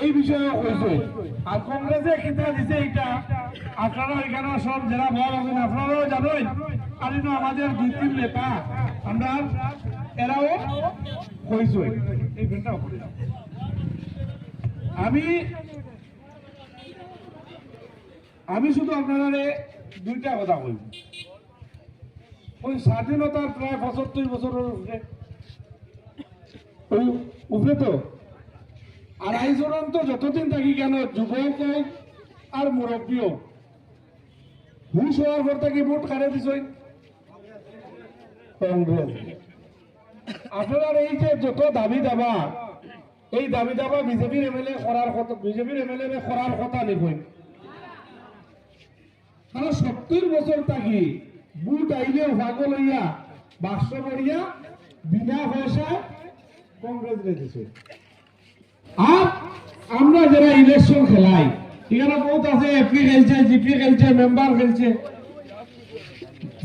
এই বিষয়ে আর কংগ্রেসে দিছে এটা আপনারা এখানে সব যারা বড় আছেন আপনারাও জানেন। আর আমাদের দুই তিন নেতা। আমরা এরাও আমি আমি শুধু আপনারা দুইটা কথা বলব। ওই স্বাধীনতার প্রায় পঁচাত্তর বছরের উপরে। উপরে তো আর আইজরন তো যতদিন থাকি কেন যুবক হোক আর মুরব্বী হোক হুশ হওয়ার পর থেকে ভোট কারে দিছই কংগ্রেস আপনার এই যে যত দাবি দাবা, এই দাবি দাবা বিজেপির এমএলএ করার কথা বিজেপির এমএলএ করার কথা লিখুন কারণ সত্তর বছর থাকি বুট আইলে ভাগল হইয়া বাক্স বিনা পয়সা কংগ্রেস দিছে। আমরা যারা ইলেকশন খেলাই, এখানে বহুত আছে এপি খেলছে জিপি খেলছে মেম্বার খেলছে।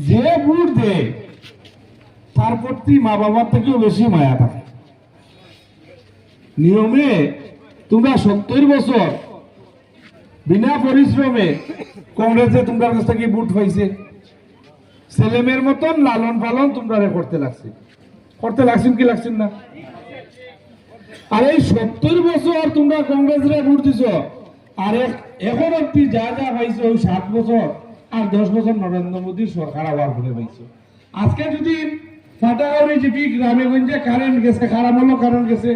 যে ভোট দেয় তার প্রতি মা বাবার থেকেও বেশি মায়া থাকে। নিয়মে তোমরা সত্তর বছর বিনা পরিশ্রমে কংগ্রেসে তোমরা কাছ থেকে ভোট পাইছে। ছেলেমেয়ের মতন লালন পালন তোমরা করতে লাগছে। করতে লাগছেন কি লাগছেন না? আর এই সত্তর বছর তোমরা কংগ্রেসরে ভোট দিছ। আর এখন অব্দি যা যা পাইছো ওই সাত বছর আর দশ বছর নরেন্দ্র মোদীর সরকার আবার ঘুরে পাইছো। আজকে যদি গঞ্জে কারেন্ট গেছে খারাপ হলো কারেন্ট গেছে।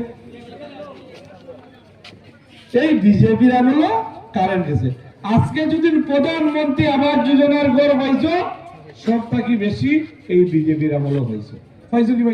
এই বিজেপির আমলো কারেন্ট গেছে। আজকে যদি প্রধানমন্ত্রী আবাস যোজনার ঘর পাইছো সব থাকি বেশি? এই বিজেপির আমলো পাইছো পাইছো কি